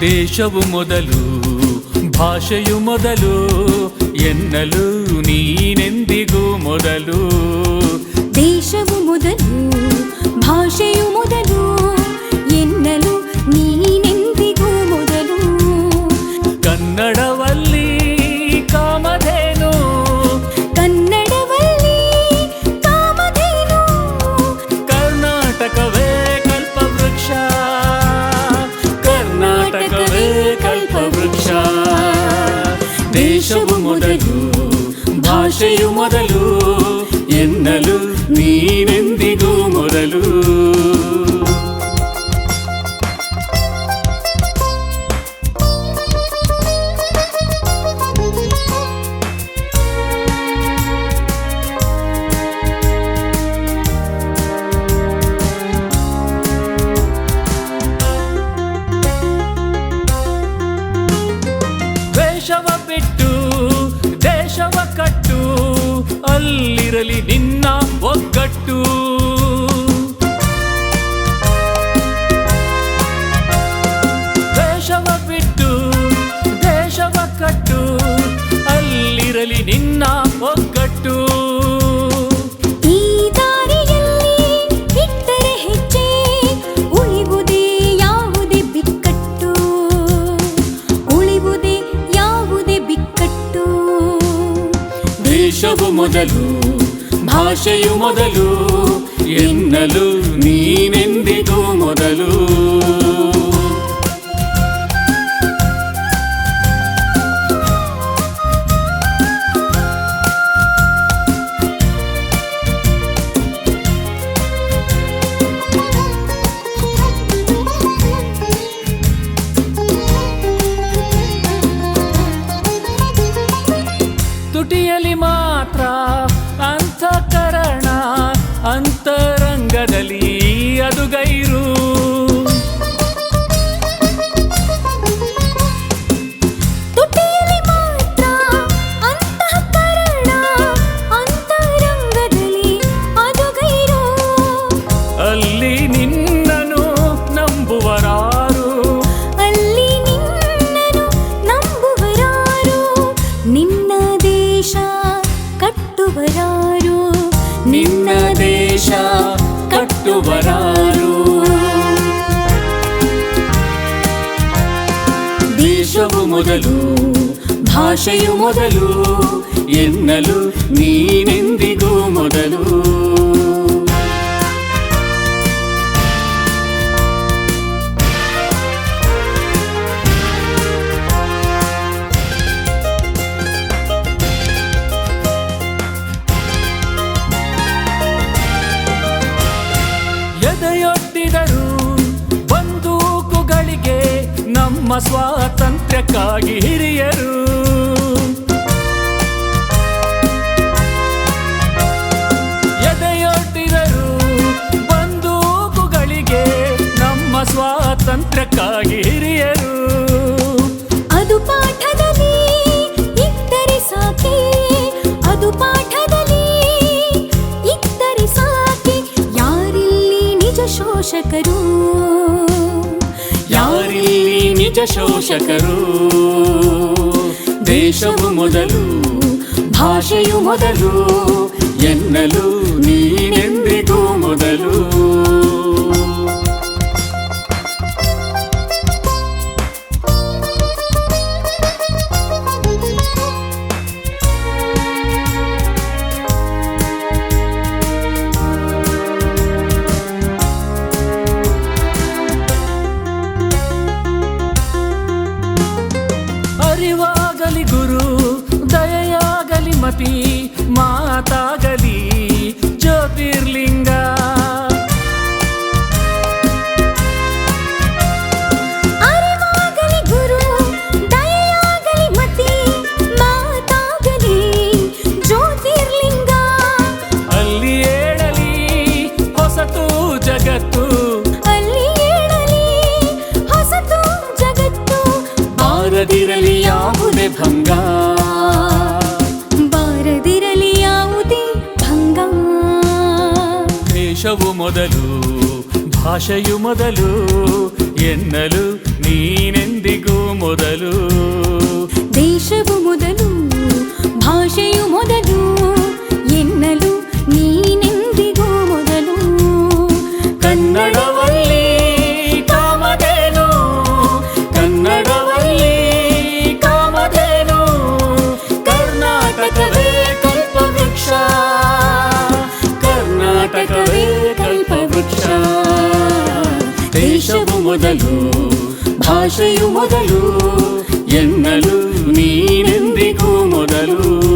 ದೇಶವು ಮೊದಲು ಭಾಷೆಯು ಮೊದಲು ಎನ್ನಲು ನೀನೆಂದಿಗೂ ಮೊದಲು. ದೇಶವು ಮೊದಲು ಭಾಷೆಯು ಮೊದಲು ಕಲ್ಪವೃಕ್ಷ ದೇಶವು ಮೊದಲು ಭಾಷೆಯು ಮೊದಲು ಎನ್ನಲು ನೀನೆಂದಿಗೂ ಮೊದಲು. ವೇಷವ ಬಿಟ್ಟು ದೇಶವ ಕಟ್ಟು ಅಲ್ಲಿರಲಿ ನಿನ್ನ ಒಗ್ಗಟ್ಟು. ದೇಶವು ಮೊದಲು ಭಾಷೆಯು ಮೊದಲು ಎನ್ನಲು ನೀನೆಂದಿಗೂ ಮೊದಲು. ಕಟ್ಟುವರಾರು ದೇಶವು ಮೊದಲು ಭಾಷೆಯು ಮೊದಲು ಎನ್ನಲು ನೀನೆಂದಿಗೂ ನಮ್ಮ ಸ್ವಾತಂತ್ರ್ಯಕ್ಕಾಗಿ ಹಿರಿಯರು. ನಿಜ ಶೋಷಕರು ದೇಶವು ಮೊದಲು ಭಾಷೆಯು ಮೊದಲು ಎನ್ನಲು ನೀನೆಂದಿಗೂ ಮೊದಲು. ಜಗತ್ತು. ಜ್ಯೋತಿರ್ಲಿಂಗ ಯಾವುದೇ ಭಂಗ. ದೇಶವು ಮೊದಲು ಭಾಷೆಯು ಮೊದಲು ಎನ್ನಲು ನೀನೆಂದಿಗೂ ಮೊದಲು. ದೇಶವು ಮೊದಲು ಭಾಷೆಯು ಮೊದಲು. ದೇಶವು ಮೊದಲು ಭಾಷೆಯು ಮೊದಲು ಎನ್ನಲು ನೀನೆಂದಿಗೂ ಮೊದಲು.